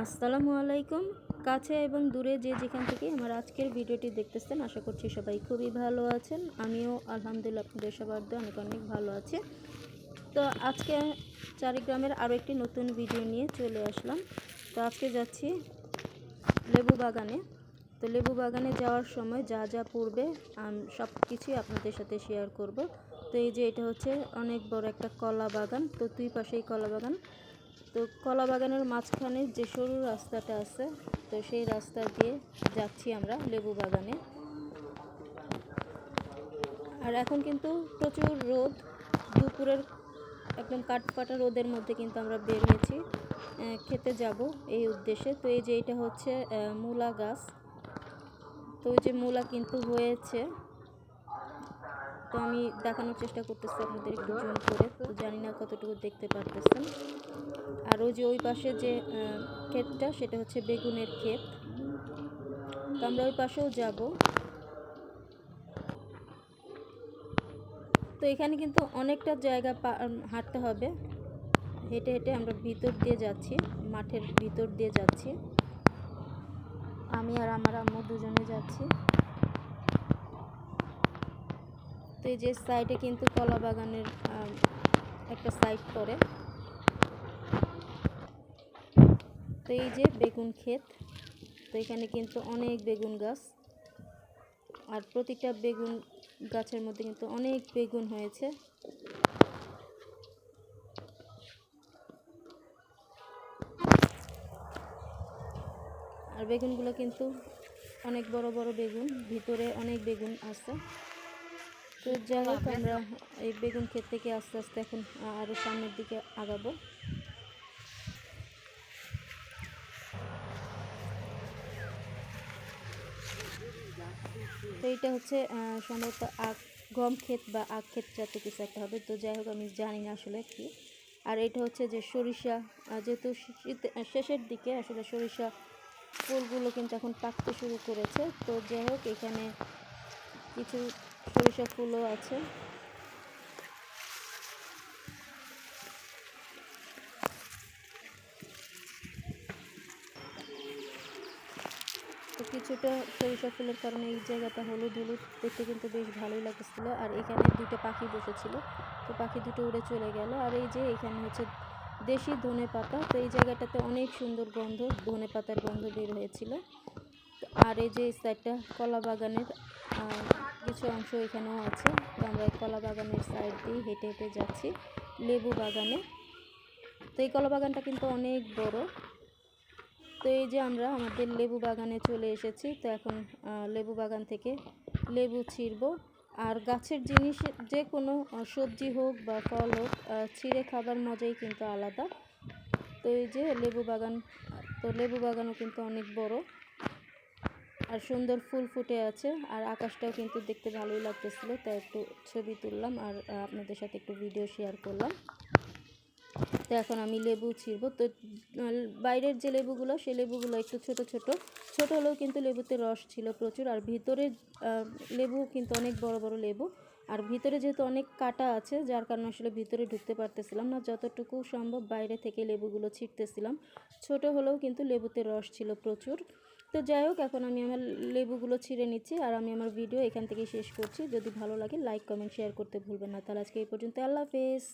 আসসালামু আলাইকুম। কাছে এবং দূরে যে যেখান থেকে আমার আজকের ভিডিওটি দেখতেছেন, আশা করছি সবাই খুবই ভালো আছেন। আমিও আলহামদুলিল্লাহ আপনাদের সবার অনেক অনেক ভালো আছে। তো আজকে চারিগ্রামের আরও একটি নতুন ভিডিও নিয়ে চলে আসলাম। তো আজকে যাচ্ছি লেবু বাগানে। তো লেবু বাগানে যাওয়ার সময় যা যা পড়বে সব কিছুই আপনাদের সাথে শেয়ার করব। তো এই যে এটা হচ্ছে অনেক বড় একটা কলা বাগান। তো দুই পাশেই কলা বাগান। তো কলা বাগানের মাঝখানে যে সরু রাস্তাটা আছে, তো সেই রাস্তা দিয়ে যাচ্ছি আমরা লেবু বাগানে। আর এখন কিন্তু প্রচুর রোদ, দুপুরের একদম কাঠপাটা রোদের মধ্যে কিন্তু আমরা বের হয়েছি খেতে যাব এই উদ্দেশ্যে। তো এই যে এটা হচ্ছে মূলা গাছ। তো ওই যে মূলা কিন্তু হয়েছে তো আমি দেখানোর চেষ্টা করতেছি আপনাদের একটু জুম করে। তো জানি না কতটুকু দেখতে পারতেছেন। আর ওই যে ওই পাশে যে ক্ষেতটা, সেটা হচ্ছে বেগুনের ক্ষেত। তো আমরা ওই পাশেও যাব। তো এখানে কিন্তু অনেকটা জায়গা হাঁটতে হবে। হেঁটে হেঁটে আমরা ভিতর দিয়ে যাচ্ছি, মাঠের ভিতর দিয়ে যাচ্ছি। আমি আর আমার আম্মু দুজনে যাচ্ছি। তো এই যে সাইডে কিন্তু কলা বাগানের একটা সাইড পড়ে। তো এই যে বেগুন ক্ষেত, তো এখানে কিন্তু অনেক বেগুন গাছ। আর প্রতিটা বেগুন গাছের মধ্যে কিন্তু অনেক বেগুন হয়েছে। আর বেগুনগুলো কিন্তু অনেক বড় বড় বেগুন, ভিতরে অনেক বেগুন আছে। তো যাই হোক, আমরা এই বেগুন ক্ষেত থেকে আস্তে আস্তে এখন আরও সামনের দিকে আগাবো। তো এটা হচ্ছে সম্ভবত আখ, গম ক্ষেত বা আখ ক্ষেত জাতীয় কিছু একটা হবে। তো যাই হোক, আমি জানি না আসলে কি। আর এটা হচ্ছে যে সরিষা যেহেতু শেষের দিকে আসলে সরিষা ফুলগুলো কিন্তু এখন পাকতে শুরু করেছে। তো যাই হোক, এখানে কিছু সরিষা ফুলও আছে। তো কিছুটা সরিষা ফুলের কারণে এই জায়গাটা হলুদ হলুদ, দেখতে কিন্তু বেশ ভালোই লাগতেছিল। আর এখানে দুটো পাখি বসেছিল, তো পাখি দুটো উড়ে চলে গেল। আর এই যে এখানে হচ্ছে দেশি ধনে পাতা তো এই জায়গাটাতে অনেক সুন্দর গন্ধ ধনে পাতার গন্ধ বের হয়েছিল। আর এই যে সাইডটা কলা বাগানের কিছু অংশ এখানেও আছে। তো আমরা এই কলা বাগানের সাইড দিয়ে হেঁটে হেঁটে যাচ্ছি লেবু বাগানে। তো এই কলা বাগানটা কিন্তু অনেক বড়। তো এই যে আমরা আমাদের লেবু বাগানে চলে এসেছি। তো এখন লেবু বাগান থেকে লেবু ছিঁড়বো। আর গাছের জিনিস, যে কোনো সবজি হোক বা ফল হোক ছিঁড়ে খাবার মজাই কিন্তু আলাদা। তো এই যে লেবু বাগান, তো লেবু বাগানও কিন্তু অনেক বড়। আর সুন্দর ফুল ফুটে আছে। আর আকাশটাও কিন্তু দেখতে ভালোই লাগতেছিল, তাই একটু ছবি তুললাম আর আপনাদের সাথে একটু ভিডিও শেয়ার করলাম। তো এখন আমি লেবু ছিঁড়বো। তো বাইরের যে লেবুগুলো, সেই লেবুগুলো একটু ছোট ছোট। ছোট হলেও কিন্তু লেবুতে রস ছিল প্রচুর। আর ভিতরে লেবু কিন্তু অনেক বড় বড় লেবু। আর ভিতরে যেহেতু অনেক কাটা আছে, যার কারণে আসলে ভিতরে ঢুকতে পারতেছিলাম না। যতটুকু সম্ভব বাইরে থেকে লেবুগুলো ছিঁড়তেছিলাম। ছোট হলেও কিন্তু লেবুতে রস ছিল প্রচুর। তো যাই হোক, এখন আমি আমার লেবুগুলো ছিঁড়ে নিচ্ছি আর আমি আমার ভিডিও এখান থেকে শেষ করছি। যদি ভালো লাগে লাইক কমেন্ট শেয়ার করতে ভুলবেন না। তাহলে আজকে এই পর্যন্ত আল্লাহ হাফেজ।